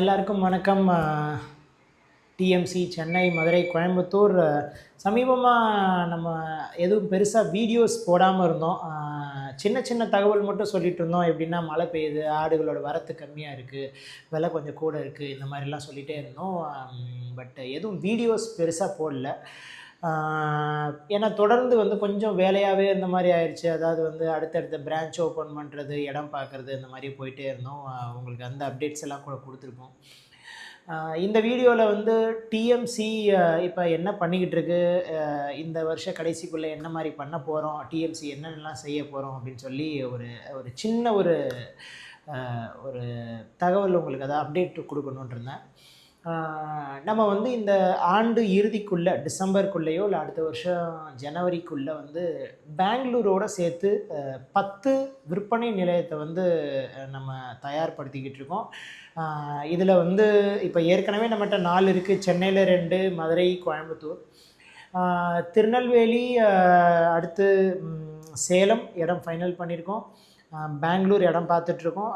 எல்லாருக்கும் வணக்கம். டிஎம்சி சென்னை மதுரை கோயம்புத்தூர். சமீபமாக நம்ம எதுவும் பெருசாக வீடியோஸ் போடாமல் இருந்தோம். சின்ன சின்ன தகவல் மட்டும் சொல்லிட்டு இருந்தோம். எப்படின்னா மழை பெய்யுது ஆடுகளோட வரத்து கம்மியாக இருக்குது விலை கொஞ்சம் கூட இருக்குது இந்த மாதிரிலாம் சொல்லிகிட்டே இருந்தோம். பட் எதுவும் வீடியோஸ் பெருசாக போடல. ஏன்னா தொடர்ந்து வந்து கொஞ்சம் வேலையாகவே இந்த மாதிரி ஆயிடுச்சு அதாவது வந்து அடுத்தடுத்த பிரான்ச் ஓப்பன் பண்ணுறது இடம் பார்க்குறது இந்த மாதிரி போயிட்டே இருந்தோம். உங்களுக்கு அந்த அப்டேட்ஸ் எல்லாம் கூட கொடுத்துருப்போம். இந்த வீடியோவில் வந்து டிஎம்சி இப்போ என்ன பண்ணிக்கிட்டு இருக்கு? இந்த வருஷ கடைசிக்குள்ளே என்ன மாதிரி பண்ண போகிறோம் டிஎம்சி என்னென்னலாம் செய்ய போகிறோம் அப்படின்னு சொல்லி ஒரு ஒரு சின்ன ஒரு ஒரு தகவல் உங்களுக்கு அதை அப்டேட் கொடுக்கணுன்ட்டு இருந்தேன். நம்ம வந்து இந்த ஆண்டு இறுதிக்குள்ளே டிசம்பருக்குள்ளேயோ இல்லை அடுத்த வருஷம் ஜனவரிக்குள்ளே வந்து பெங்களூரோட சேர்த்து பத்து விற்பனை நிலையத்தை வந்து நம்ம தயார்படுத்திக்கிட்டு இருக்கோம். இதில் வந்து இப்போ ஏற்கனவே நம்மகிட்ட நாலு இருக்குது சென்னையில் ரெண்டு மதுரை கோயம்புத்தூர். திருநெல்வேலி அடுத்து சேலம் இடம் ஃபைனல் பண்ணியிருக்கோம். பெங்களூர் இடம் பார்த்துட்ருக்கோம்.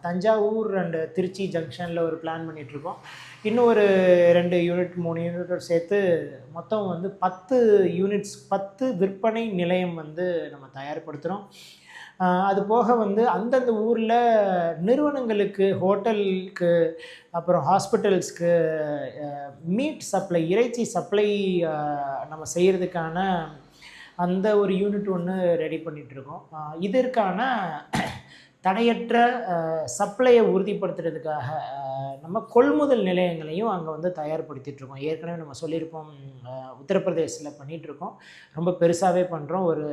தஞ்சாவூர் அண்டு திருச்சி ஜங்ஷனில் ஒரு பிளான் பண்ணிகிட்ருக்கோம் இன்னும் ஒரு ரெண்டு யூனிட் மூணு யூனிட்டோடு சேர்த்து மொத்தம் வந்து பத்து யூனிட்ஸ் பத்து விற்பனை நிலையம் வந்து நம்ம தயார்படுத்துகிறோம் அது போக வந்து அந்தந்த ஊரில் நிறுவனங்களுக்கு ஹோட்டலுக்கு அப்புறம் ஹாஸ்பிட்டல்ஸ்க்கு மீட் சப்ளை இறைச்சி சப்ளை நம்ம செய்கிறதுக்கான அந்த ஒரு யூனிட் ஒன்று ரெடி பண்ணிகிட்ருக்கோம் இதற்கான தடையற்ற சப்ளையை உறுதிப்படுத்துறதுக்காக நம்ம கொள்முதல் நிலையங்களையும் அங்கே வந்து தயார்படுத்திகிட்ருக்கோம் ஏற்கனவே நம்ம சொல்லியிருப்போம் உத்தரப்பிரதேசில் பண்ணிகிட்ருக்கோம் ரொம்ப பெருசாகவே பண்ணுறோம் ஒரு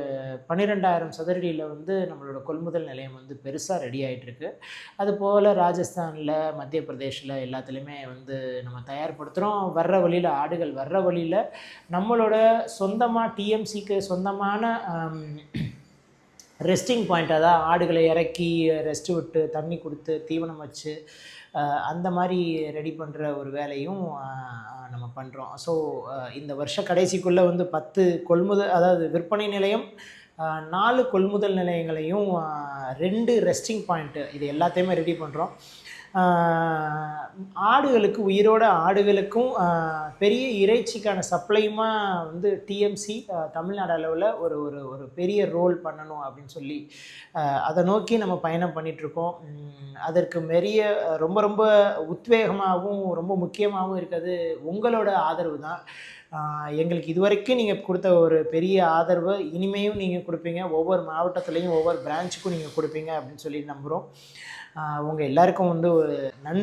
பன்னிரெண்டாயிரம் சதுரடியில் வந்து நம்மளோட கொள்முதல் நிலையம் வந்து பெருசாக ரெடி ஆகிட்டுருக்கு அதுபோல் ராஜஸ்தானில் மத்திய பிரதேஷில் எல்லாத்துலேயுமே வந்து நம்ம தயார்படுத்துகிறோம் வர்ற வழியில் ஆடுகள் வர்ற வழியில் நம்மளோட சொந்தமாக டிஎம்சிக்கு சொந்தமான ரெஸ்டிங் பாயிண்ட் அதான் ஆடுகளை இறக்கி ரெஸ்ட் விட்டு தண்ணி கொடுத்து தீவனம் வச்சு அந்த மாதிரி ரெடி பண்ணுற ஒரு வேலையும் நம்ம பண்ணுறோம் ஸோ இந்த வருஷ கடைசிக்குள்ளே வந்து பத்து கொள்முதல் அதாவது விற்பனை நிலையம் நாலு கொள்முதல் நிலையங்களையும் ரெண்டு ரெஸ்டிங் பாயிண்ட்டு இது எல்லாத்தையுமே ரெடி பண்ணுறோம் ஆடுகளுக்கு உயிரோட ஆடுகளுக்கும் பெரிய இறைச்சிக்கான சப்ளையுமா வந்து டிஎம்சி தமிழ்நாடு அளவில் ஒரு ஒரு ஒரு பெரிய ரோல் பண்ணணும் அப்படின்னு சொல்லி அதை நோக்கி நம்ம பயணம் பண்ணிகிட்ருக்கோம் அதற்கு மெரிய ரொம்ப ரொம்ப உத்வேகமாகவும் ரொம்ப முக்கியமாகவும் இருக்கிறது உங்களோட ஆதரவு தான். எங்களுக்கு எங்களுக்கு இதுவரைக்கும் நீங்கள் கொடுத்த ஒரு பெரிய ஆதரவு இனிமேயும் நீங்கள் கொடுப்பீங்க. ஒவ்வொரு மாவட்டத்துலேயும் ஒவ்வொரு பிரான்ச்சுக்கும் நீங்கள் கொடுப்பீங்க அப்படின்னு சொல்லி நம்புகிறோம் உங்கள் எல்லாருக்கும் வந்து ஒரு நன்றி.